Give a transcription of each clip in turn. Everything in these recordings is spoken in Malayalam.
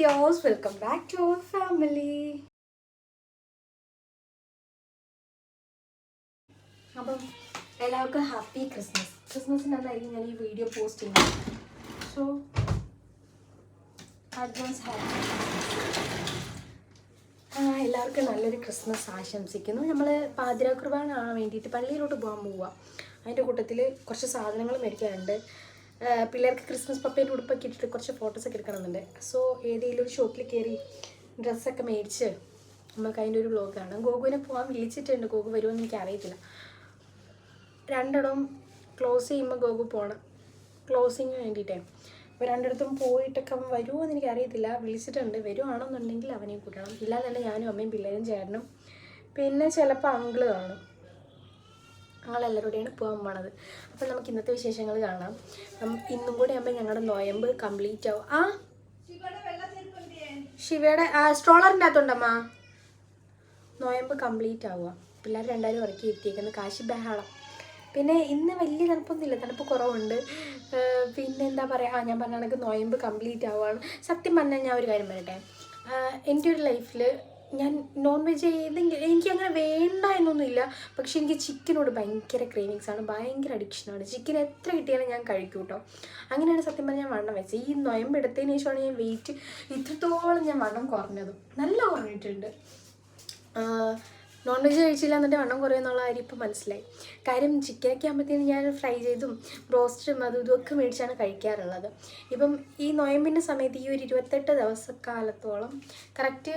ഡിയോസ് welcome back to our family അപ്പം എല്ലാവർക്കും ഹാപ്പി ക്രിസ്മസ് ക്രിസ്മസിനായിരിക്കും ഞാൻ ഈ വീഡിയോ പോസ്റ്റ് ചെയ്യുന്നത്? സോ അഡ്വാൻസ് ഹാപ്പി എല്ലാവർക്കും നല്ലൊരു ക്രിസ്മസ് ആശംസിക്കുന്നു. നമ്മൾ പാതിരാ കുർബാന വേണ്ടിയിട്ട് പള്ളിയിലോട്ട് പോകാൻ പോവുക. അതിന്റെ കൂട്ടത്തിൽ കുറച്ച് സാധനങ്ങൾ മേടിക്കാനുണ്ട്. ആ, പിള്ളേർക്ക് ക്രിസ്മസ് പപ്പേന്റെ ഉടുപ്പൊക്കെ ഇട്ടിട്ട് കുറച്ച് ഫോട്ടോസൊക്കെ എടുക്കണമെന്നുണ്ട് സോ ഏതെങ്കിലും ഒരു ഷോപ്പിൽ കയറി ഡ്രസ്സൊക്കെ മേടിച്ച് നമുക്ക് അതിന്റെ ഒരു ബ്ലോഗ് കാണാം. ഗോകുവിനെ പോകാൻ വിളിച്ചിട്ടുണ്ട്. ഗോകു വരുമെന്ന് എനിക്ക് അറിയത്തില്ല രണ്ടിടവും ക്ലോസ് ചെയ്യുമ്പോൾ ഗോകു പോകണം ക്ലോസിങ്ങിന് വേണ്ടിയിട്ടേ. അപ്പോൾ രണ്ടിടത്തും പോയിട്ടൊക്കെ അവൻ വരുമോ എന്ന് എനിക്ക് അറിയത്തില്ല വിളിച്ചിട്ടുണ്ട്. വരുവാണെന്നുണ്ടെങ്കിൽ അവനെ കൂട്ടണം. ഇല്ലാന്നല്ല ഞാനും അമ്മയും പിള്ളേരും ചേട്ടനും. പിന്നെ ചിലപ്പോൾ അങ്കിൾ കാണും. ഞങ്ങളെല്ലാവരുടെയാണ് പോകാൻ പോണത്. അപ്പോൾ നമുക്ക് ഇന്നത്തെ വിശേഷങ്ങൾ കാണാം. ഇന്നും കൂടി ആകുമ്പോൾ ഞങ്ങളുടെ നോയമ്പ് കംപ്ലീറ്റ് ആവും. ആ? ശിവയുടെ സ്ട്രോളറിന്റെ അകത്തുണ്ടമ്മ. നോയമ്പ് കംപ്ലീറ്റ് ആവുക. പിള്ളേർ രണ്ടായിരം ഉറക്കി ഇരുത്തിയേക്കുന്നത് കാശി ബഹളം. പിന്നെ ഇന്ന് വലിയ തണുപ്പൊന്നുമില്ല. തണുപ്പ് കുറവുണ്ട്. പിന്നെ എന്താ പറയുക ആ ഞാൻ പറഞ്ഞ കണക്ക് നോയമ്പ് കംപ്ലീറ്റ് ആവുകയാണ്. സത്യം പറഞ്ഞാൽ ഞാൻ ഒരു കാര്യം പറയട്ടെ? എന്റെ ഒരു ലൈഫിൽ ഞാൻ നോൺ വെജ് ഏതെങ്കിലും എനിക്ക് അങ്ങനെ വേണ്ട എന്നൊന്നുമില്ല. പക്ഷെ എനിക്ക് ചിക്കനോട് ഭയങ്കര ക്രേവിങ്സ് ആണ്. ഭയങ്കര അഡിക്ഷനാണ് ചിക്കൻ എത്ര കിട്ടിയാലും ഞാൻ കഴിക്കും കേട്ടോ അങ്ങനെയാണ് സത്യം പറഞ്ഞാൽ ഞാൻ വണ്ണം വെച്ചത്. ഈ നൊയമ്പ് എടുത്തതിന് ശേഷമാണ് ഞാൻ വെയിറ്റ് ഇത്രത്തോളം ഞാൻ വണ്ണം കുറഞ്ഞതും. നല്ല കുറഞ്ഞിട്ടുണ്ട്. നോൺ വെജ് കഴിച്ചില്ല എന്നിട്ട് വണ്ണം കുറയുന്നുള്ള കാര്യം ഇപ്പം മനസ്സിലായി. കാര്യം ചിക്കനൊക്കെ ആകുമ്പോഴത്തേനും ഞാൻ ഫ്രൈ ചെയ്തും ബ്രോസ്റ്റും അതും ഇതുമൊക്കെ മേടിച്ചാണ് കഴിക്കാറുള്ളത്. ഇപ്പം ഈ നോയമ്പിന്റെ സമയത്ത് ഈ ഒരു ഇരുപത്തെട്ട് ദിവസക്കാലത്തോളം കറക്റ്റ്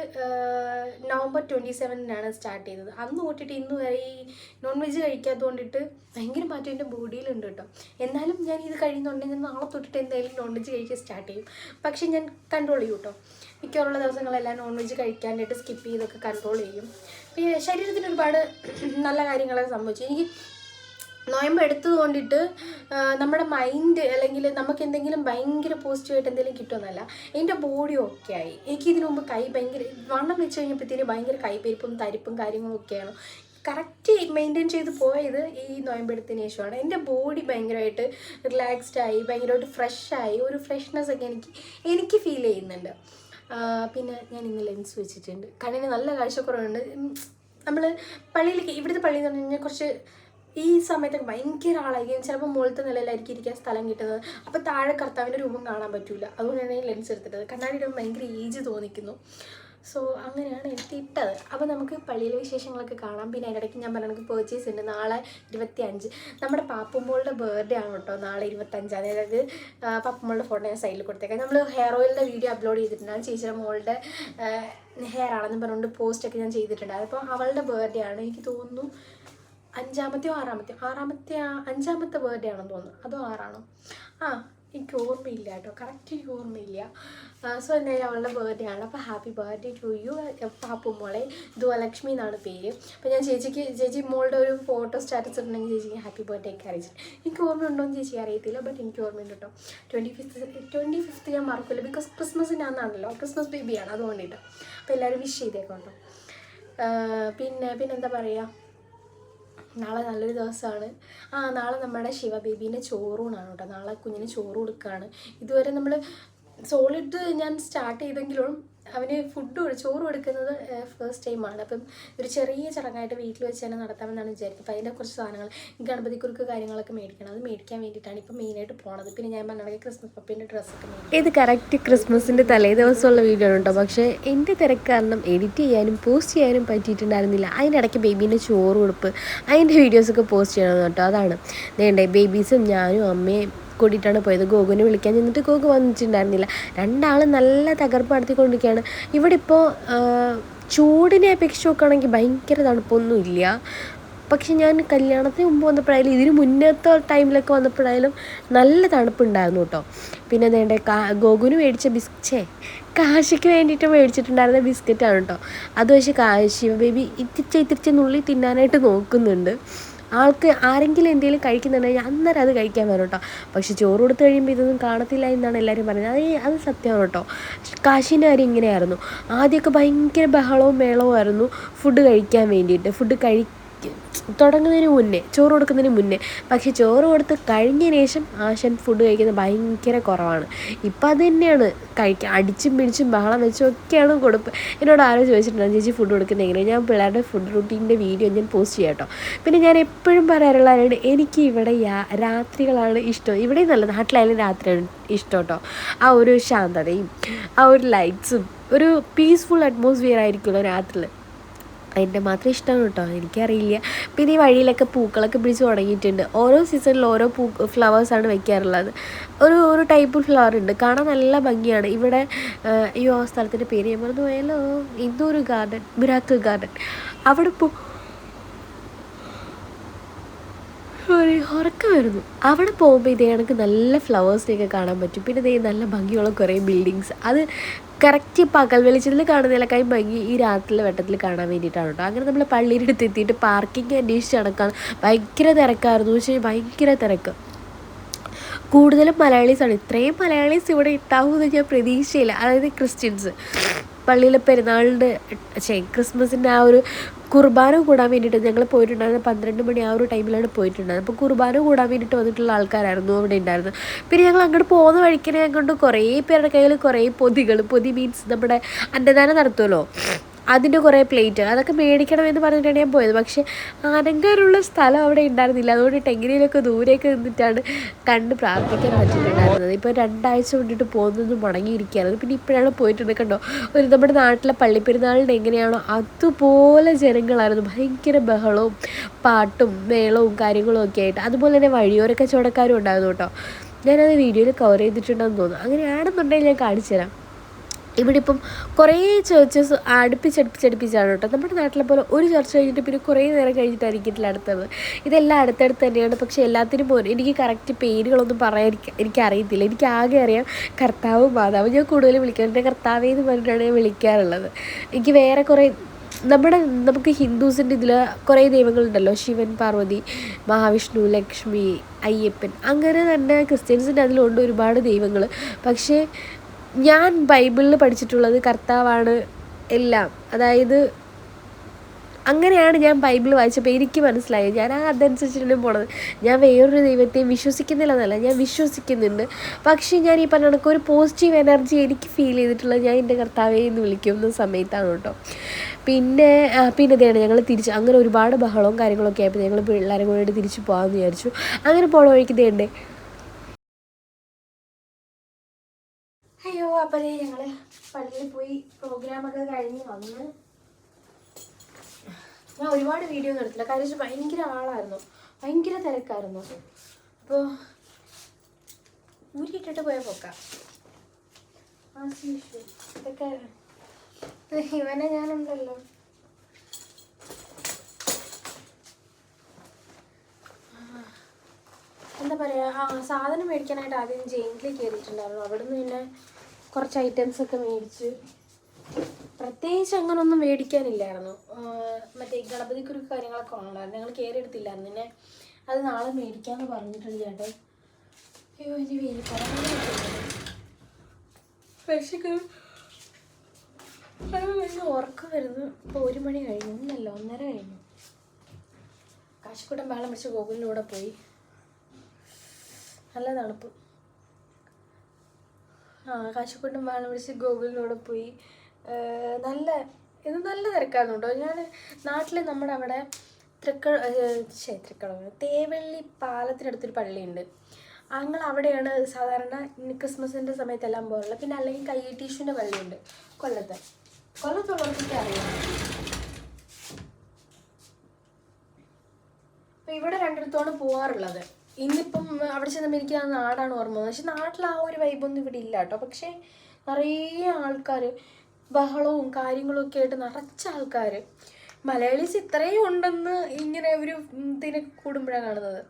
നവംബർ ട്വന്റി സെവനിനാണ് സ്റ്റാർട്ട് ചെയ്തത്. അന്ന് തൊട്ടിട്ട് ഇന്ന് വരെ ഈ നോൺ വെജ് കഴിക്കാത്തത് കൊണ്ടിട്ട് ഭയങ്കര മാറ്റം എന്റെ ബോഡിയിലുണ്ട് കേട്ടോ. എന്നാലും ഞാൻ ഇത് കഴിയുന്നുണ്ടെങ്കിൽ നാളെ തൊട്ടിട്ട് എന്തായാലും നോൺ വെജ് കഴിക്കാൻ സ്റ്റാർട്ട് ചെയ്യും. പക്ഷേ ഞാൻ കൺട്രോൾ ചെയ്യും കേട്ടോ. മിക്കവാറുള്ള ദിവസങ്ങളെല്ലാം നോൺ വെജ് കഴിക്കാനായിട്ട് സ്കിപ്പ് ചെയ്തൊക്കെ കൺട്രോൾ ചെയ്യും. ശരീരത്തിന് ഒരുപാട് നല്ല കാര്യങ്ങളൊക്കെ സംഭവിച്ചു. എനിക്ക് നോയമ്പ് എടുത്തത് കൊണ്ടിട്ട് നമ്മുടെ മൈൻഡ് അല്ലെങ്കിൽ നമുക്ക് എന്തെങ്കിലും ഭയങ്കര പോസിറ്റീവായിട്ട് എന്തെങ്കിലും കിട്ടുമെന്നല്ല എന്റെ ബോഡി ഒക്കെ ആയി. എനിക്ക് ഇതിനു മുമ്പ് കൈ ഭയങ്കര വണ്ണം വെച്ച് കഴിഞ്ഞപ്പോഴത്തേന് ഭയങ്കര കൈപ്പരിപ്പും തരിപ്പും കാര്യങ്ങളും ഒക്കെയാണ് കറക്റ്റ് മെയിന്റെയിൻ ചെയ്ത് പോയത് ഈ നോയമ്പെടുത്തതിന് ശേഷമാണ്. എന്റെ ബോഡി ഭയങ്കരമായിട്ട് റിലാക്സ്ഡ് ആയി ഭയങ്കരമായിട്ട് ഫ്രഷായി ഒരു ഫ്രഷ്നെസ് ഒക്കെ എനിക്ക് എനിക്ക് ഫീൽ ചെയ്യുന്നുണ്ട്. പിന്നെ ഞാൻ ഇന്ന് ലെൻസ് വെച്ചിട്ടുണ്ട്. കണ്ണിന് നല്ല കാഴ്ചക്കുറവുണ്ട്. നമ്മൾ പള്ളിയിലേക്ക് ഇവിടുത്തെ പള്ളി എന്ന് പറഞ്ഞു കഴിഞ്ഞാൽ കുറച്ച് ഈ സമയത്തൊക്കെ ഭയങ്കര ആളായിരിക്കും. ചിലപ്പോൾ മുകളിലത്തെ നിലയിലായിരിക്കും ഇരിക്കാൻ സ്ഥലം കിട്ടുന്നത്. അപ്പോൾ താഴെ കർത്താവിന്റെ രൂപം കാണാൻ പറ്റില്ല അതുകൊണ്ടാണ് ഞാൻ ലെൻസ് എടുത്തിട്ടത്. കണ്ണാടി ഭയങ്കര ഏജ് തോന്നിക്കുന്നു. സോ അങ്ങനെയാണ് എനിക്ക് ഇട്ടത്. അപ്പോൾ നമുക്ക് പള്ളിയിലെ വിശേഷങ്ങളൊക്കെ കാണാം. പിന്നെ അതിനിടയ്ക്ക് ഞാൻ പറഞ്ഞ പേർച്ചേസ് ഉണ്ട്. നാളെ ഇരുപത്തി അഞ്ച് നമ്മുടെ പാപ്പുമ്പോളുടെ ബർത്ത്ഡേ ആണ് കേട്ടോ. നാളെ ഇരുപത്തഞ്ചാം തീയതി അതായത് പാപ്പുമ്പോളുടെ ഫോട്ടോ ഞാൻ സൈഡിൽ കൊടുത്തേക്കാം. നമ്മൾ ഹെയർ ഓയിലിന്റെ വീഡിയോ അപ്ലോഡ് ചെയ്തിട്ടുണ്ടാകും ചേച്ചിയുടെ മോളുടെ ഹെയർ ആണെന്ന് പറഞ്ഞുകൊണ്ട് പോസ്റ്റൊക്കെ ഞാൻ ചെയ്തിട്ടുണ്ട്. അപ്പോൾ അവളുടെ ബർത്ത്ഡേ ആണ്. എനിക്ക് തോന്നുന്നു അഞ്ചാമത്തെയോ ആറാമത്തെയോ? ആറാമത്തെ അഞ്ചാമത്തെ ബർത്ത്ഡേ ആണെന്ന് തോന്നുന്നു. അതോ ആറാണോ? ആ എനിക്ക് ഓർമ്മയില്ല കേട്ടോ. കറക്റ്റ് എനിക്ക് ഓർമ്മയില്ല. സോ എന്തായാലും അവളുടെ ബർത്ത്ഡേ ആണ്. അപ്പോൾ happy birthday to you Pappu മോളെ. ദുവലക്ഷ്മി എന്നാണ് പേര്. അപ്പോൾ ഞാൻ ചേച്ചിക്ക് ചേച്ചി മോളുടെ ഒരു ഫോട്ടോ സ്റ്റാറ്റസ് ഇട്ടുണ്ടെങ്കിൽ ചേച്ചിക്ക് ഹാപ്പി ബർത്ത്ഡേ ഒക്കെ അറിയിച്ചു എനിക്ക് ഓർമ്മ എന്ന് ചേച്ചി അറിയത്തില്ല ബട്ട് എനിക്ക് ഓർമ്മയുണ്ട് കേട്ടോ. ട്വന്റി ഫിഫ്ത്ത് ട്വന്റി ഫിഫ്ത്ത് ഞാൻ മറക്കില്ല ബിക്കോസ് ക്രിസ്മസിന്റെ അന്നാണല്ലോ ക്രിസ്മസ് ബേബിയാണ് അതുകൊണ്ടിട്ട്. അപ്പോൾ എല്ലാവരും വിഷ് ചെയ്തേക്കോട്ടോ പിന്നെ പിന്നെന്താ പറയുക നാളെ നല്ലൊരു ദിവസമാണ്. ആ നാളെ നമ്മുടെ ശിവ ബേബീന്റെ ചോറൂണാണ് കേട്ടോ. നാളെ കുഞ്ഞിന് ചോറ് കൊടുക്കുകയാണ് ഇതുവരെ നമ്മൾ സോളിഡ് ഞാൻ സ്റ്റാർട്ട് ചെയ്തെങ്കിലും അവന് ഫുഡ് ചോറ് കൊടുക്കുന്നത് ഫസ്റ്റ് ടൈമാണ് അപ്പം ഒരു ചെറിയ ചടങ്ങായിട്ട് വീട്ടിൽ വെച്ച് തന്നെ നടത്താമെന്നാണ് വിചാരിക്കുന്നത്. അപ്പം അതിന്റെ കുറച്ച് സാധനങ്ങൾ ഗണപതിക്കുറുക്ക് കാര്യങ്ങളൊക്കെ മേടിക്കണം. അത് മേടിക്കാൻ വേണ്ടിയിട്ടാണ് ഇപ്പം മെയിനായിട്ട് പോണത്. പിന്നെ ഞാൻ പറഞ്ഞ ക്രിസ്മസ് പപ്പീന്റെ ഡ്രസ്സൊക്കെ ഇത് കറക്റ്റ് ക്രിസ്മസിന്റെ തലേ ദിവസമുള്ള വീഡിയോ ആണ് പക്ഷേ എന്റെ തിരക്ക് കാരണം എഡിറ്റ് ചെയ്യാനും പോസ്റ്റ് ചെയ്യാനും പറ്റിയിട്ടുണ്ടായിരുന്നില്ല. അതിന്റെ ഇടയ്ക്ക് ബേബീന്റെ ചോറ് കൊടുപ്പ് അതിന്റെ വീഡിയോസൊക്കെ പോസ്റ്റ് ചെയ്യണം കേട്ടോ അതാണ്. വേണ്ടേ ബേബീസും ഞാനും അമ്മയും കൂടിയിട്ടാണ് പോയത്. ഗോകുവിനെ വിളിക്കാൻ ചെന്നിട്ട് ഗോകു വന്നിട്ടുണ്ടായിരുന്നില്ല. രണ്ടാളും നല്ല തകർപ്പ് നടത്തിക്കൊണ്ടിരിക്കുകയാണ് ഇവിടെ ഇപ്പോൾ ചൂടിനെ അപേക്ഷിച്ച് നോക്കുകയാണെങ്കിൽ ഭയങ്കര തണുപ്പൊന്നും ഇല്ല. പക്ഷെ ഞാൻ കല്യാണത്തിന് മുമ്പ് വന്നപ്പോഴായാലും ഇതിന് മുന്നത്തെ ടൈമിലൊക്കെ വന്നപ്പോഴായാലും നല്ല തണുപ്പുണ്ടായിരുന്നു കേട്ടോ. പിന്നെ അതേണ്ട കാ ഗോകുന് മേടിച്ച ബിസ്കേ കാശിക്ക് വേണ്ടിയിട്ട് മേടിച്ചിട്ടുണ്ടായിരുന്ന ബിസ്ക്കറ്റാണ് കേട്ടോ. അത് പക്ഷേ കാശി ബേബി ഇത്തിരിച്ച് ഇത്തിരിച്ച് നുള്ളി തിന്നാനായിട്ട് നോക്കുന്നുണ്ട്. ആൾക്ക് ആരെങ്കിലും എന്തെങ്കിലും കഴിക്കുന്നുണ്ടെങ്കിൽ അന്നേരം അത് കഴിക്കാൻ വരും കേട്ടോ. പക്ഷെ ചോറ് കൊടുത്തു കഴിയുമ്പോൾ ഇതൊന്നും കാണത്തില്ല എന്നാണ് എല്ലാവരും പറയുന്നത്. അത് അത് സത്യമാണ് കേട്ടോ. കാശിന്റെ കാര്യം ഇങ്ങനെയായിരുന്നു. ആദ്യമൊക്കെ ഭയങ്കര ബഹളവും മേളവും ആയിരുന്നു. ഫുഡ് കഴിക്കാൻ വേണ്ടിയിട്ട്. ഫുഡ് കഴി തുടങ്ങുന്നതിന് മുന്നേ ചോറ് കൊടുക്കുന്നതിന് മുന്നേ. പക്ഷേ ചോറ് കൊടുത്ത് കഴിഞ്ഞതിന് ശേഷം ആശൻ ഫുഡ് കഴിക്കുന്നത് ഭയങ്കര കുറവാണ്. ഇപ്പം അത് തന്നെയാണ്. കഴിക്കുക അടിച്ചും പിടിച്ചും ബഹളം വെച്ചും ഒക്കെയാണ് കൊടുപ്പ്. എന്നോട് ആരോ ചോദിച്ചിട്ടുണ്ടായിരുന്നു ചേച്ചി ഫുഡ് കൊടുക്കുന്നത് എങ്ങനെ ഞാൻ പിള്ളേരുടെ ഫുഡ് റൂട്ടീന്റെ വീഡിയോ ഞാൻ പോസ്റ്റ് ചെയ്യാം കേട്ടോ പിന്നെ ഞാൻ എപ്പോഴും പറയാറുള്ളതാണ് എനിക്ക് ഇവിടെ രാത്രികളാണ് ഇഷ്ടം. ഇവിടെ നല്ല നാട്ടിലായാലും രാത്രിയാണ് ഇഷ്ടം കേട്ടോ ആ ഒരു ശാന്തതയും ആ ഒരു ലൈറ്റ്സും ഒരു പീസ്ഫുൾ അറ്റ്മോസ്ഫിയർ ആയിരിക്കുമല്ലോ രാത്രിയിൽ അതിന്റെ മാത്രം ഇഷ്ടമാണ് കേട്ടോ എനിക്കറിയില്ല. പിന്നെ ഈ വഴിയിലൊക്കെ പൂക്കളൊക്കെ പിടിച്ച് തുടങ്ങിയിട്ടുണ്ട് ഓരോ സീസണിൽ ഓരോ പൂ ഫ്ലവേഴ്സാണ് വെക്കാറുള്ളത്. ഒരു ഒരു ടൈപ്പ് ഫ്ലവർ ഉണ്ട്. കാണാൻ നല്ല ഭംഗിയാണ്. ഇവിടെ ഈ സ്ഥലത്തിന്റെ പേര് ഞാൻ മറന്നു പോയാലോ എന്തോ ഗാർഡൻ മിറാക്കിൾ ഗാർഡൻ. അവിടെ പോ സോറി ഉറക്കമായിരുന്നു. അവിടെ പോകുമ്പോൾ ഇതേ കണക്ക് നല്ല ഫ്ലവേഴ്സിനെയൊക്കെ കാണാൻ പറ്റും. പിന്നെ ഇതേ നല്ല ഭംഗിയുള്ള കുറേ ബിൽഡിങ്സ് അത് കറക്റ്റ് പകൽ വെളിച്ചത്തിൽ കാണുന്നതിനേക്കാളും ഭംഗി ഈ രാത്രിയിലെ വെട്ടത്തിൽ കാണാൻ വേണ്ടിയിട്ടാണ് കേട്ടോ. അങ്ങനെ നമ്മൾ പള്ളിയുടെ അടുത്ത് എത്തിയിട്ട് പാർക്കിംഗ് അന്വേഷിച്ച് നടക്കാൻ ഭയങ്കര തിരക്കായിരുന്നു. പക്ഷേ ഭയങ്കര തിരക്ക്. കൂടുതലും മലയാളീസാണ് ഇത്രയും മലയാളീസ് ഇവിടെ ഉണ്ടാവുമെന്ന് ഞാൻ പ്രതീക്ഷയില്ല. അതായത് ക്രിസ്ത്യൻസ്. പള്ളിയിലെ പെരുന്നാളിന്റെ ക്രിസ്മസിന്റെ ആ ഒരു കുർബാന കൂടാൻ വേണ്ടിയിട്ട് ഞങ്ങൾ പോയിട്ടുണ്ടായിരുന്നത് പന്ത്രണ്ട് മണി ആ ഒരു ടൈമിലാണ് പോയിട്ടുണ്ടായിരുന്നത്. അപ്പോൾ കുർബാന കൂടാൻ വേണ്ടിയിട്ട് വന്നിട്ടുള്ള ആൾക്കാരായിരുന്നു അവിടെ ഉണ്ടായിരുന്നത്. പിന്നെ ഞങ്ങൾ അങ്ങോട്ട് പോകുന്ന വഴിക്കിനെ കൊണ്ട് കുറേ പേരുടെ കയ്യിൽ കുറേ പൊതികൾ പൊതി മീൻസ് നമ്മുടെ അന്നദാനം നടത്തുമല്ലോ അതിന്റെ കുറേ പ്ലേറ്റ് അതൊക്കെ മേടിക്കണം എന്ന് പറഞ്ഞിട്ടാണ് ഞാൻ പോയത്. പക്ഷേ അനങ്ങാനുള്ള സ്ഥലം അവിടെ ഉണ്ടായിരുന്നില്ല. അതുകൊണ്ട് എങ്ങനെയൊക്കെ ദൂരെയൊക്കെ നിന്നിട്ടാണ് കണ്ട് പ്രാർത്ഥിക്കാൻ പറ്റിയിട്ടുണ്ടായിരുന്നത്. ഇപ്പോൾ രണ്ടാഴ്ച കൊണ്ടിട്ട് പോകുന്നത് മുടങ്ങിയിരിക്കുകയായിരുന്നു പിന്നെ ഇപ്പോഴാണ് പോയിട്ടുണ്ട് കണ്ടോ? ഒരു നമ്മുടെ നാട്ടിലെ പള്ളിപ്പെരുന്നാളിന്റെ എങ്ങനെയാണോ അതുപോലെ ജനങ്ങളായിരുന്നു. ഭയങ്കര ബഹളവും പാട്ടും മേളവും കാര്യങ്ങളും ഒക്കെ ആയിട്ട്. അതുപോലെ തന്നെ വഴിയോര കച്ചവടക്കാരും ഉണ്ടായിരുന്നു കേട്ടോ. ഞാനത് വീഡിയോയിൽ കവർ ചെയ്തിട്ടുണ്ടെന്ന് തോന്നുന്നു. അങ്ങനെയാണെന്നുണ്ടെങ്കിൽ ഞാൻ കാണിച്ചു തരാം ഇവിടെ ഇപ്പം കുറേ ചർച്ചസ് അടുപ്പിച്ചടുപ്പിച്ചടുപ്പിച്ചാണ് കേട്ടോ. നമ്മുടെ നാട്ടിലെ പോലെ ഒരു ചർച്ച കഴിഞ്ഞിട്ട് പിന്നെ കുറേ നേരം കഴിഞ്ഞിട്ടായിരിക്കില്ല അടുത്തത്. ഇതെല്ലാം അടുത്തടുത്ത് തന്നെയാണ്. പക്ഷേ എല്ലാത്തിനും പോലും എനിക്ക് കറക്റ്റ് പേരുകളൊന്നും പറയാൻ എനിക്ക് എനിക്കറിയത്തില്ല. എനിക്ക് ആകെ അറിയാം കർത്താവും മാതാവും. ഞാൻ കൂടുതൽ വിളിക്കാറുണ്ട്. കർത്താവേ എന്ന് പറഞ്ഞിട്ടാണ് ഞാൻ വിളിക്കാറുള്ളത്. എനിക്ക് വേറെ കുറേ നമ്മുടെ നമുക്ക് ഹിന്ദുസിന്റെ ഇതിൽ കുറേ ദൈവങ്ങളുണ്ടല്ലോ. ശിവൻ പാർവതി മഹാവിഷ്ണു ലക്ഷ്മി അയ്യപ്പൻ. അങ്ങനെ തന്നെ ക്രിസ്ത്യൻസിന്റെ അതിലുണ്ട് ഒരുപാട് ദൈവങ്ങൾ പക്ഷേ ഞാൻ ബൈബിളിൽ പഠിച്ചിട്ടുള്ളത് കർത്താവാണ് എല്ലാം. അതായത് അങ്ങനെയാണ് ഞാൻ ബൈബിൾ വായിച്ചപ്പോൾ എനിക്ക് മനസ്സിലായത്. ഞാൻ ആ അതനുസരിച്ചിട്ടാണ് പോണത്. ഞാൻ വേറൊരു ദൈവത്തെയും വിശ്വസിക്കുന്നില്ല എന്നല്ല. ഞാൻ വിശ്വസിക്കുന്നുണ്ട്. പക്ഷേ ഞാൻ ഈ പറഞ്ഞ കണക്ക് ഒരു പോസിറ്റീവ് എനർജി എനിക്ക് ഫീൽ ചെയ്തിട്ടുള്ളത് ഞാൻ എന്റെ കർത്താവെ എന്ന് വിളിക്കുന്ന സമയത്താണ് കേട്ടോ. പിന്നെ പിന്നെ ഇതാണ്. ഞങ്ങൾ തിരിച്ച് അങ്ങനെ ഒരുപാട് ബഹളവും കാര്യങ്ങളൊക്കെ ആയപ്പോൾ ഞങ്ങൾ പിള്ളേരെ കൂടെ തിരിച്ച് പോകാമെന്ന് വിചാരിച്ചു. അങ്ങനെ പോണ വഴിക്ക് ഇതേണ്ടേ. അപ്പോൾ ഞങ്ങൾ പള്ളിയിൽ പോയി പ്രോഗ്രാമൊക്കെ കഴിഞ്ഞ് വന്ന് ഞാൻ ഒരുപാട് വീഡിയോ എടുത്തില്ല. കാര്യം വെച്ചാൽ ഭയങ്കര ആളായിരുന്നു. ഭയങ്കര തിരക്കായിരുന്നു. അപ്പോൾ ഊരിയിട്ടിട്ട് പോയ പോക്ക. ഇതൊക്കെ ഇവനെ ഞാനുണ്ടല്ലോ. എന്താ പറയുക ആ സാധനം മേടിക്കാനായിട്ട് ആദ്യം ജെയിനിൽ കയറിയിട്ടുണ്ടായിരുന്നു. അവിടുന്ന് പിന്നെ കുറച്ച് ഐറ്റംസ് ഒക്കെ മേടിച്ച്. പ്രത്യേകിച്ച് അങ്ങനെ ഒന്നും മേടിക്കാനില്ലായിരുന്നു മറ്റേ ഗണപതി കുരുക്ക് കാര്യങ്ങളൊക്കെ ഉണ്ടായിരുന്നു ഞങ്ങൾ കയറി എടുത്തില്ലായിരുന്നു. പിന്നെ അത് നാളെ മേടിക്കാമെന്ന് പറഞ്ഞിട്ടുണ്ട് ചേട്ടൻ അയ്യോ ഇനി വെയിൽ വിശക്കും വലിയ ഉറക്കം വരുന്നു. ഇപ്പോൾ ഒരു മണി കഴിഞ്ഞു. ഒന്നല്ല ഒന്നര കഴിഞ്ഞു. കാശിക്കൂട്ടം വെള്ളം പിടിച്ച് ഗോകുലിലൂടെ പോയി. നല്ല തണുപ്പ്. കാശിക്കൂട്ടം വെള്ളം പിടിച്ച് ഗൂഗിളിലൂടെ പോയി. നല്ല ഇത് നല്ല തിരക്കായിരുന്നു കേട്ടോ. ഞാൻ നാട്ടിൽ നമ്മുടെ അവിടെ തൃക്ക ശേ തൃക്കളവ് തേവള്ളി പാലത്തിനടുത്തൊരു പള്ളിയുണ്ട്. ഞങ്ങൾ അവിടെയാണ് സാധാരണ ക്രിസ്മസിന്റെ സമയത്തെല്ലാം പോകാറുള്ളത്. പിന്നെ അല്ലെങ്കിൽ കയ്യീട്ടീഷുവിന്റെ പള്ളിയുണ്ട്. കൊല്ലത്ത്. കൊല്ലത്തുള്ളവർക്കൊക്കെ അറിയാം. അപ്പം ഇവിടെ രണ്ടിടത്തോളം പോവാറുള്ളത് ഇന്നിപ്പം അവിടെ ചെന്നപ്പോൾ എനിക്ക് ആ നാടാണ് ഓർമ്മ വന്നത്. പക്ഷെ നാട്ടിൽ ആ ഒരു വൈബൊന്നും ഇവിടെ ഇല്ല കേട്ടോ. പക്ഷേ നിറയെ ആൾക്കാർ ബഹളവും കാര്യങ്ങളും ഒക്കെ ആയിട്ട് നിറച്ച ആൾക്കാർ മലയാളീസ് ഇത്രയും ഉണ്ടെന്ന് ഇങ്ങനെ ഒരു ഇതിനെ കൂടുമ്പോഴാണ് കാണുന്നത്.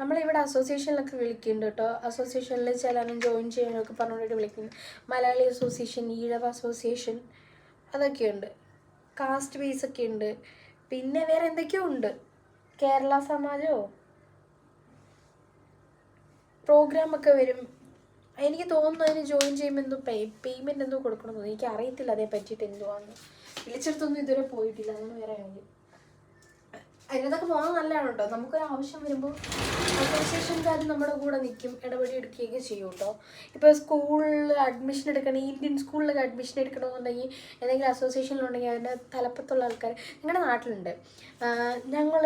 നമ്മളിവിടെ അസോസിയേഷനിലൊക്കെ വിളിക്കുന്നുണ്ട് കേട്ടോ. അസോസിയേഷനിൽ ചിലരും ജോയിൻ ചെയ്യാനൊക്കെ പറഞ്ഞുകൊണ്ടിട്ട് വിളിക്കുന്നു മലയാളി അസോസിയേഷൻ ഈഴവ അസോസിയേഷൻ അതൊക്കെയുണ്ട്. കാസ്റ്റ് ബേസ് ഒക്കെ ഉണ്ട്. പിന്നെ വേറെ എന്തൊക്കെയോ ഉണ്ട്. കേരള സമാജോ? പ്രോഗ്രാം ഒക്കെ വരും. എനിക്ക് തോന്നുന്നു അതിന് ജോയിൻ ചെയ്യുമ്പോൾ എന്തോ പേ പേയ്മെന്റ് എന്തോ കൊടുക്കണമെന്ന് എനിക്ക് അറിയത്തില്ല അതേ പറ്റിയിട്ട് എന്തുവാന്ന്. വിളിച്ചിടത്തൊന്നും ഇതുവരെ പോയിട്ടില്ല. അതാണ് വേറെ കാര്യം. അതിനകത്തൊക്കെ പോകുന്നത് നല്ലതാണ് കേട്ടോ നമുക്കൊരു ആവശ്യം വരുമ്പോൾ അസോസിയേഷൻകാർ നമ്മുടെ കൂടെ നിൽക്കും ഇടപെടി എടുക്കുകയൊക്കെ ചെയ്യും കേട്ടോ ഇപ്പോൾ സ്കൂളിൽ അഡ്മിഷൻ എടുക്കണം ഇന്ത്യൻ സ്കൂളിലൊക്കെ അഡ്മിഷൻ എടുക്കണമെന്നുണ്ടെങ്കിൽ ഏതെങ്കിലും അസോസിയേഷനിലുണ്ടെങ്കിൽ അതിന്റെ തലപ്പത്തുള്ള ആൾക്കാർ നിങ്ങളുടെ നാട്ടിലുണ്ട്. ഞങ്ങൾ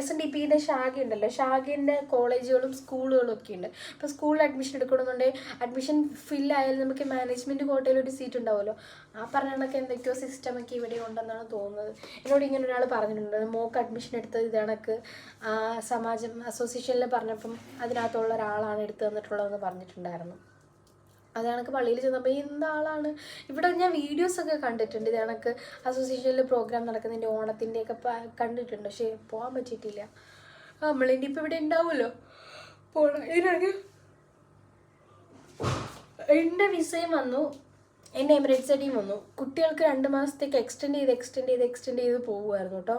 എസ് എൻ ഡി പിയുടെ ശാഖ ഉണ്ടല്ലോ. ശാഖേന്റെ കോളേജുകളും സ്കൂളുകളും ഒക്കെ ഉണ്ട്. അപ്പോൾ സ്കൂളിൽ അഡ്മിഷൻ എടുക്കണമെന്നുണ്ടെങ്കിൽ അഡ്മിഷൻ ഫില്ലായാലും നമുക്ക് മാനേജ്മെന്റ് കോട്ടയിൽ ഒരു സീറ്റ് ഉണ്ടാവുമല്ലോ. ആ പറഞ്ഞ കണക്ക് എന്തൊക്കെയോ സിസ്റ്റമൊക്കെ ഇവിടെ ഉണ്ടെന്നാണ് തോന്നുന്നത്. എന്നോട് ഇങ്ങനെ ഒരാൾ പറഞ്ഞിട്ടുണ്ട്. മോക്ക് അഡ്മിഷൻ എടുത്തത് ഇത് ആ, സമാജം അസോസിയേഷനിൽ പറഞ്ഞപ്പം അതിനകത്തുള്ള ഒരാളാണ് എടുത്തു തന്നിട്ടുള്ളതെന്ന് പറഞ്ഞിട്ടുണ്ടായിരുന്നു. അത് കണക്ക് പള്ളിയിൽ ചെന്നപ്പോൾ എന്ത് ആളാണ്? ഇവിടെ ഞാൻ വീഡിയോസൊക്കെ കണ്ടിട്ടുണ്ട് ഇത് കണക്ക്. അസോസിയേഷനിൽ പ്രോഗ്രാം നടക്കുന്നതിന്റെ ഓണത്തിന്റെയൊക്കെ കണ്ടിട്ടുണ്ട്. പക്ഷേ പോകാൻ പറ്റിയിട്ടില്ല. നമ്മളിന്റെ ഇപ്പം ഇവിടെ ഉണ്ടാവുമല്ലോ? പോകണം ഇതിനൊക്കെ എന്റെ വിസയും വന്നു. എന്റെ എമിറേറ്റ്സ് അടിയും വന്നു. കുട്ടികൾക്ക് രണ്ട് മാസത്തേക്ക് എക്സ്റ്റെൻഡ് ചെയ്ത് എക്സ്റ്റെൻഡ് ചെയ്ത് എക്സ്റ്റെൻഡ് ചെയ്ത് പോകുമായിരുന്നു കേട്ടോ.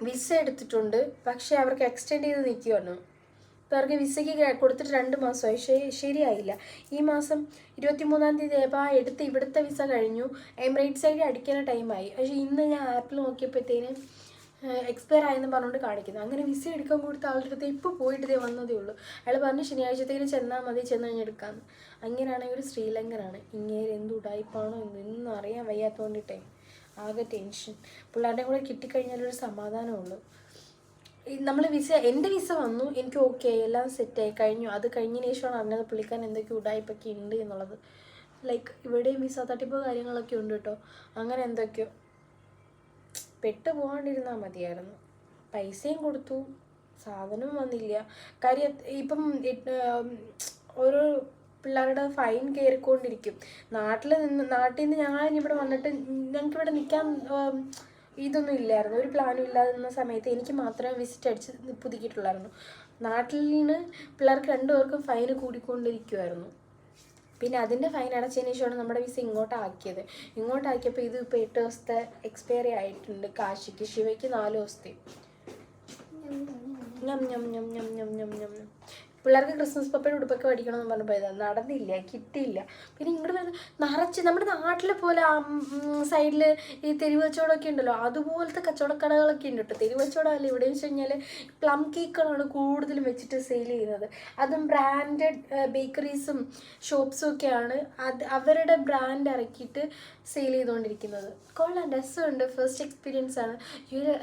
വിസ എടുത്തിട്ടുണ്ട്. പക്ഷേ അവർക്ക് എക്സ്റ്റെൻഡ് ചെയ്ത് നിൽക്കുവാണ് ഇപ്പോൾ അവർക്ക് വിസയ്ക്ക് കൊടുത്തിട്ട് രണ്ട് മാസമായി. ശരി ശരിയായില്ല. ഈ മാസം ഇരുപത്തി മൂന്നാം തീയതി ആയപ്പോൾ ആ എടുത്ത് ഇവിടുത്തെ വിസ കഴിഞ്ഞു. എമിറേറ്റ് സൈഡിൽ അടിക്കുന്ന ടൈമായി പക്ഷേ ഇന്ന് ഞാൻ ആപ്പിൽ നോക്കിയപ്പോഴത്തേന് എക്സ്പയർ ആയെന്ന് പറഞ്ഞുകൊണ്ട് കാണിക്കുന്നു. അങ്ങനെ വിസ എടുക്കാൻ കൊടുത്ത ആളുടെ അടുത്ത് ഇപ്പോൾ പോയിട്ട് വന്നതേ ഉള്ളൂ. അയാൾ പറഞ്ഞു ശനിയാഴ്ചത്തേന് ചെന്നാൽ മതി ചെന്ന് കഴിഞ്ഞ് എടുക്കാമെന്ന് അങ്ങനെയാണെങ്കിൽ ഒരു ശ്രീലങ്കനാണ്. ഇങ്ങനെ എന്ത് ഉടായിപ്പാണോ എന്ന് ഇന്നും അറിയാൻ വയ്യാത്തോണ്ടിട്ടേ. ആകെ ടെൻഷൻ പിള്ളേരുടെ കൂടെ കിട്ടിക്കഴിഞ്ഞാലൊരു സമാധാനമുള്ളൂ നമ്മൾ വിസ എന്റെ വിസ വന്നു എനിക്ക് ഓക്കെ എല്ലാം സെറ്റായി കഴിഞ്ഞു. അത് കഴിഞ്ഞതിന് ശേഷമാണ് അറിഞ്ഞത് പുള്ളിക്കാരൻ എന്തൊക്കെ ഉടായ്പൊക്കെ ഉണ്ട് എന്നുള്ളത്. ലൈക്ക് ഇവിടെയും വിസ തട്ടിപ്പ് കാര്യങ്ങളൊക്കെ ഉണ്ട് കേട്ടോ അങ്ങനെ എന്തൊക്കെയോ. പെട്ട് പോകാണ്ടിരുന്നാൽ മതിയായിരുന്നു. പൈസയും കൊടുത്തു. സാധനവും വന്നില്ല. കാര്യം ഇപ്പം ഓരോ പിള്ളേരുടെ ഫൈൻ കയറിക്കൊണ്ടിരിക്കും. നാട്ടിൽ നിന്ന് നാട്ടിൽ നിന്ന് ഞാൻ ഇവിടെ വന്നിട്ട് ഞങ്ങൾക്ക് ഇവിടെ നിൽക്കാൻ ഇതൊന്നും ഇല്ലായിരുന്നു. ഒരു പ്ലാനും ഇല്ലാതിരുന്ന സമയത്ത് എനിക്ക് മാത്രമേ വിസിറ്റ് അടിച്ച് പുതുക്കിയിട്ടുള്ളായിരുന്നു. നാട്ടിൽ നിന്ന് പിള്ളേർക്ക് രണ്ടുപേർക്കും ഫൈൻ കൂടിക്കൊണ്ടിരിക്കുമായിരുന്നു പിന്നെ അതിന്റെ ഫൈൻ അടച്ചതിന് ശേഷമാണ് നമ്മുടെ വിസ ഇങ്ങോട്ടാക്കിയത്. ഇങ്ങോട്ടാക്കിയപ്പോൾ ഇത് ഇപ്പോൾ എട്ട് ദിവസത്തെ എക്സ്പയറി ആയിട്ടുണ്ട് കാശിക്ക്. ശിവയ്ക്ക് നാല് ദിവസത്തെ. ഞം ഞം ഞം ഞം ഞം ഞം ഞം. പിള്ളേർക്ക് ക്രിസ്മസ് പപ്പയുടെ ഉടുപ്പൊക്കെ മേടിക്കണം എന്ന് പറഞ്ഞപ്പോൾ ഇതാ നടന്നില്ല കിട്ടിയില്ല. പിന്നെ ഇങ്ങോട്ട് വരുന്ന നിറച്ച് നമ്മുടെ നാട്ടിലെ പോലെ സൈഡിൽ ഈ തെരുവ് കച്ചവടമൊക്കെ ഉണ്ടല്ലോ അതുപോലത്തെ കച്ചവടക്കടകളൊക്കെ ഉണ്ട് കേട്ടോ തെരുവ് കച്ചവടമല്ല ഇവിടെ വെച്ച് കഴിഞ്ഞാൽ പ്ലം കേക്കുകളാണ് കൂടുതലും വെച്ചിട്ട് സെയിൽ ചെയ്യുന്നത്. അതും ബ്രാൻഡഡ് ബേക്കറീസും ഷോപ്സും ഒക്കെയാണ് അത് അവരുടെ ബ്രാൻഡ് ഇറക്കിയിട്ട് സെയിൽ ചെയ്തുകൊണ്ടിരിക്കുന്നത് കൊള്ളാം രസമുണ്ട്. ഫസ്റ്റ് എക്സ്പീരിയൻസ് ആണ്.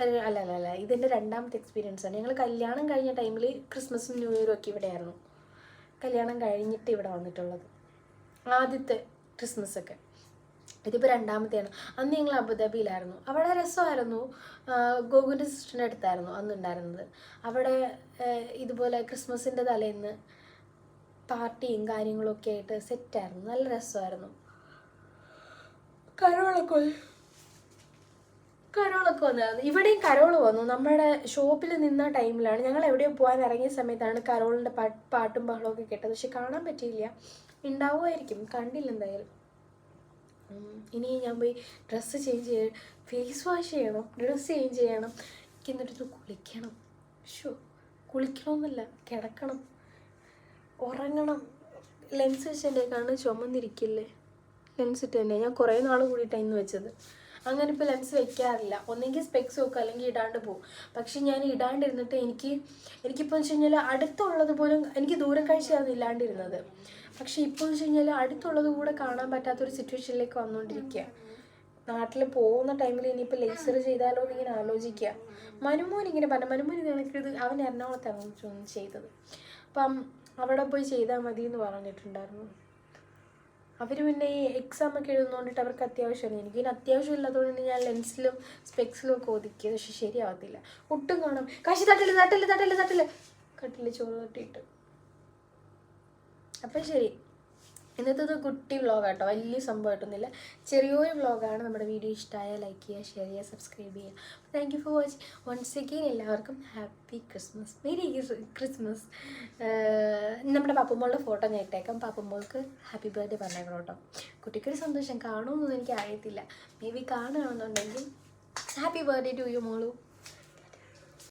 അല്ല അല്ല അല്ല ഇതെന്റെ രണ്ടാമത്തെ എക്സ്പീരിയൻസ് ആണ്. ഞങ്ങൾ കല്യാണം കഴിഞ്ഞ ടൈമിൽ ക്രിസ്മസും ന്യൂ ഇയറും ഒക്കെ ഇവിടെയായിരുന്നു കല്യാണം കഴിഞ്ഞിട്ട് ഇവിടെ വന്നിട്ടുള്ളത്. ആദ്യത്തെ ക്രിസ്മസ് ഒക്കെ. ഇതിപ്പോൾ രണ്ടാമത്തെയാണ്. അന്ന് ഞങ്ങൾ അബുദാബിയിലായിരുന്നു. അവിടെ രസമായിരുന്നു. ഗോകുന്റെ സിസ്റ്ററിന്റെ അടുത്തായിരുന്നു അന്നുണ്ടായിരുന്നത് അവിടെ ഇതുപോലെ ക്രിസ്മസിന്റെ തലേന്ന് പാർട്ടിയും കാര്യങ്ങളൊക്കെ ആയിട്ട് സെറ്റായിരുന്നു നല്ല രസമായിരുന്നു. കരോളൊക്കെ കരോളൊക്കെ വന്നായിരുന്നു ഇവിടെയും കരോൾ വന്നു. നമ്മുടെ ഷോപ്പിൽ നിന്ന ടൈമിലാണ് ഞങ്ങൾ എവിടെയോ പോകാൻ ഇറങ്ങിയ സമയത്താണ് കരോളിന്റെ പാട്ടും ബഹളമൊക്കെ കേട്ടത്. പക്ഷെ കാണാൻ പറ്റിയില്ല. ഉണ്ടാവുമായിരിക്കും കണ്ടില്ല എന്തായാലും. ഇനി ഞാൻ പോയി ഡ്രസ്സ് ചേഞ്ച് ചെയ്യണം ഫേസ് വാഷ് ചെയ്യണം. ഡ്രസ്സ് ചേഞ്ച് ചെയ്യണം. എനിക്ക് എന്നിട്ട് കുളിക്കണം. ഷോ കുളിക്കണമെന്നല്ല കിടക്കണം. ഉറങ്ങണം. ലെൻസ് വെച്ച് എന്റെ ചുമന്നിരിക്കില്ലേ? ലെൻസ് ഇട്ട് തന്നെ. ഞാൻ കുറേ നാൾ കൂടിയിട്ടാണ് ഇന്ന് വെച്ചത്. അങ്ങനെ ഇപ്പോൾ ലെൻസ് വെക്കാറില്ല. ഒന്നെങ്കിൽ സ്പെക്സ് വെക്കുക അല്ലെങ്കിൽ ഇടാണ്ട് പോകും പക്ഷെ ഞാൻ ഇടാണ്ടിരുന്നിട്ട് എനിക്ക് എനിക്കിപ്പോൾ വെച്ച് കഴിഞ്ഞാൽ അടുത്തുള്ളത് പോലും എനിക്ക് ദൂരം കാഴ്ചയാണ് ഇല്ലാണ്ടിരുന്നത്. പക്ഷേ ഇപ്പോൾ വെച്ച് കഴിഞ്ഞാൽ അടുത്തുള്ളത് കൂടെ കാണാൻ പറ്റാത്തൊരു സിറ്റുവേഷനിലേക്ക് വന്നുകൊണ്ടിരിക്കുക നാട്ടിൽ പോകുന്ന ടൈമിൽ ഇനിയിപ്പോൾ ലേസർ ചെയ്താലോ എന്ന് ഇങ്ങനെ ആലോചിക്കുക മനുമോൻ ഇങ്ങനെ പറഞ്ഞു മനുമോൻ കണക്കിത് അവൻ എറണാകുളത്താണ് ചെയ്തത്. അപ്പം അവിടെ പോയി ചെയ്താൽ മതി എന്ന് പറഞ്ഞിട്ടുണ്ടായിരുന്നു. അവർ പിന്നെ ഈ എക്സാം ഒക്കെ എഴുതുന്നതുകൊണ്ടിട്ട് അവർക്ക് അത്യാവശ്യമാണ്. എനിക്ക് ഇതിന് അത്യാവശ്യം ഇല്ലാത്തതുകൊണ്ട് ഞാൻ ലെൻസിലും സ്പെക്സിലും ഒക്കെ ഒതുക്കിയത് പക്ഷെ ശരിയാവത്തില്ല. ഒട്ടും കാണാം. കാശി തട്ടില്ല തട്ടില്ല തട്ടില്ല തട്ടില്ല കട്ടിൽ ചോറ് തട്ടിയിട്ട്. അപ്പം ശരി. ഇന്നത്തെ കുട്ടി വ്ളോഗ് കേട്ടോ വലിയ സംഭവമായിട്ടൊന്നുമില്ല. ചെറിയൊരു വ്ളോഗാണ് നമ്മുടെ വീഡിയോ ഇഷ്ടമായ ലൈക്ക് ചെയ്യുക ഷെയർ ചെയ്യുക സബ്സ്ക്രൈബ് ചെയ്യുക. Thank you for watching once again എല്ലാവർക്കും ഹാപ്പി ക്രിസ്മസ് മെരി ക്രിസ്മസ് നമ്മുടെ പാപ്പുമ്മളുടെ ഫോട്ടോ ഞാൻ ഇട്ടേക്കാം. പാപ്പുമ്മൾക്ക് ഹാപ്പി ബർത്ത്ഡേ പറഞ്ഞേക്കണം കേട്ടോ. കുട്ടിക്കൊരു സന്തോഷം കാണുമെന്നൊന്നും എനിക്ക് അറിയത്തില്ല മേ ബി കാണുകയാണെന്നുണ്ടെങ്കിൽ ഹാപ്പി ബർത്ത്ഡേ ടു യു മോളു.